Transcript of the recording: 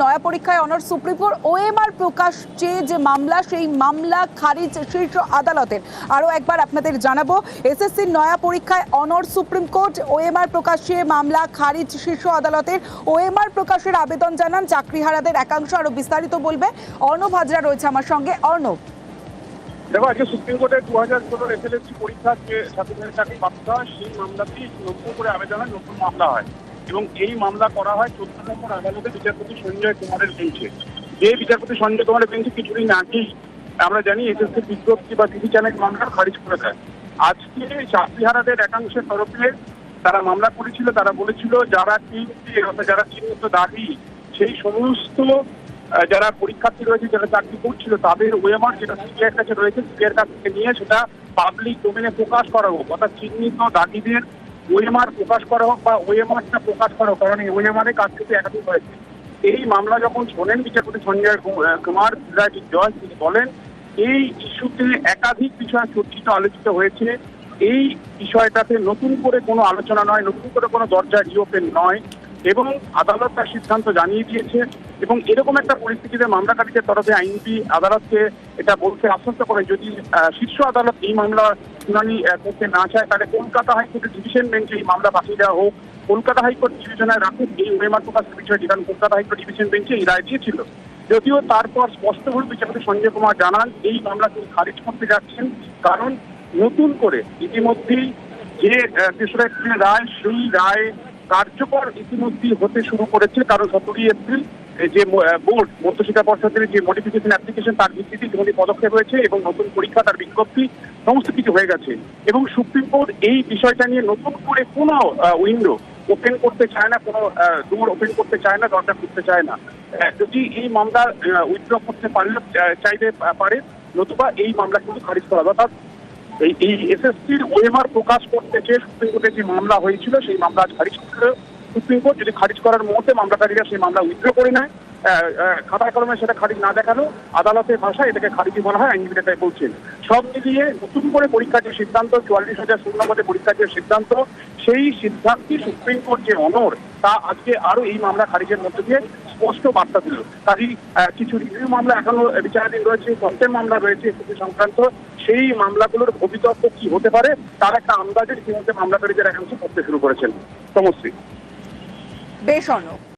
নয়া পরীক্ষায় honours supreme court OMR প্রকাশ চেয়ে যে মামলা, সেই মামলা খারিজ শীর্ষ আদালতের। আরও একবার আপনাদের জানাব এসএসসির নয়া পরীক্ষায় অনার্স সুপ্রিম কোর্ট ওএমআর প্রকাশ চেয়ে মামলা খারিজ শীর্ষ আদালতের। ওএমআর প্রকাশের আবেদন জানান চাকরিহারাদের একাংশ। আরও বিস্তারিত বলবে অর্ণব হাজরা রয়েছে আমার সঙ্গে। অর্ণব। দেখো, আজকে সুপ্রিম কোর্টে দু হাজার ষোলোর এসএলএসসি পরীক্ষার যে ছাত্রছাত্রীর চাকরি হয় সেই মামলাটি নতুন করে আবেদন হয় নতুন মামলা হয়। এবং এই মামলা করা হয় চোদ্দ নম্বর আদালতে বিচারপতি সঞ্জয় কুমারের বেঞ্চে। যে বিচারপতি সঞ্জয় কুমারের বেঞ্চে কিছুদিন আগেই আমরা জানি এসএসসি বিজ্ঞপ্তি বা টিভি চ্যানেল মামলা খারিজ করে দেয়। আজকে চাকরিহারাদের একাংশের তরফে তারা মামলা করেছিল, তারা বলেছিল যারা যারা চিহ্নিত দাবি, সেই সমস্ত যারা পরীক্ষার্থী রয়েছে, যারা চাকরি করছিল, তাদের ওয়েমার যেটা সিবিআইয়ের কাছে রয়েছে, সিবিআইয়ের কাছ থেকে নিয়ে সেটা পাবলিক ডোমেনে প্রকাশ করা হোক, অর্থাৎ চিহ্নিত দাগিদের ওয়েমার প্রকাশ করা হোক বা ওয়েমারটা প্রকাশ করা হোক, কারণ এই ওয়েমারের কাছ থেকে একাধিক হয়েছে। এই মামলা যখন শোনেন বিচারপতি সঞ্জয় কুমার বিরাজিক জজ তিনি বলেন, এই ইস্যুতে একাধিক বিষয় চর্চিত, আলোচিত হয়েছে। এই বিষয়টাতে নতুন করে কোনো আলোচনা নয়, নতুন করে কোনো দরজা রিওপেন নয় এবং আদালত তার সিদ্ধান্ত জানিয়ে দিয়েছে এবং এরকম একটা পরিস্থিতিতে মামলাকারীদের তরফে আইনজীবী আদালতকে এটা বলতে আশ্বস্ত করে যদি শীর্ষ আদালত এই মামলা শুনানি করতে না চায়, তাহলে কলকাতা হাইকোর্টের ডিভিশন বেঞ্চে এই মামলা পাঠিয়ে দেওয়া হোক, কলকাতা হাইকোর্ট বিবেচনায় রাখুক, এই ওয়েমার প্রকাশের বিষয়টি, কারণ কলকাতা হাইকোর্ট ডিভিশন বেঞ্চে এই রায় দিয়েছিল। যদিও তারপর স্পষ্টভাবে বিচারপতি সঞ্জয় কুমার জানান, এই মামলা তিনি খারিজ করতে যাচ্ছেন, কারণ নতুন করে ইতিমধ্যেই যে তেসরা এপ্রিল রায়, সেই রায় কার্যকর ইতিমধ্যেই হতে শুরু করেছে, কারণ সতেরোই এপ্রিল যে বোর্ড, মধ্যশিক্ষা পর্ষদের যে মডিফিকেশন অ্যাপ্লিকেশন তার ভিত্তিতে ইতিমধ্যে পদক্ষেপ হয়েছে এবং নতুন পরীক্ষা, তার বিজ্ঞপ্তি, সমস্ত কিছু হয়ে গেছে। এবং সুপ্রিম কোর্ট এই বিষয়টা নিয়ে নতুন করে কোনো উইন্ডো ওপেন করতে চায় না, কোনো ডোর ওপেন করতে চায় না, দরজা খুলতে চায় না। যদি এই মামলা উইথড্র করতে পারলে চাইলে পারে, নতুবা এই মামলা কিন্তু খারিজ করা অর্থাৎ এই এসএসসির ওয়েমার প্রকাশ করতে চেয়ে সুপ্রিম কোর্টে যে মামলা হয়েছিল, সেই মামলা আজ খারিজ সুপ্রিম কোর্ট যদি খারিজ করার মুহূর্তে মামলাকারীরা সেই মামলা উইথড্র করে নেয় খাতায় কলমে সেটা খারিজ না দেখানো আদালতের ভাষায় এটাকে খারিজি বলা হয় আইনজীবীরা তাই বলছেন। সব মিলিয়ে নতুন করে পরীক্ষার যে সিদ্ধান্ত চুয়াল্লিশ হাজার শূন্য নম্বরে পরীক্ষার যে সিদ্ধান্ত সেই সিদ্ধান্তই সুপ্রিম কোর্ট যে অনর তা আজকে আরও এই মামলা খারিজের মধ্যে দিয়ে স্পষ্ট বার্তা দিল। কাজী আহ, কিছু রিভিউ মামলা এখনও বিচারাধীন রয়েছে কন্টেম মামলা রয়েছে এসএসসি সংক্রান্ত। সেই মামলাগুলোর ভবিতব্য কি হতে পারে তার একটা আন্দাজের ইতিমধ্যে মামলাকারীদের একাংশ করতে শুরু করেছেন। সমশ্রী বেশ অর্ণব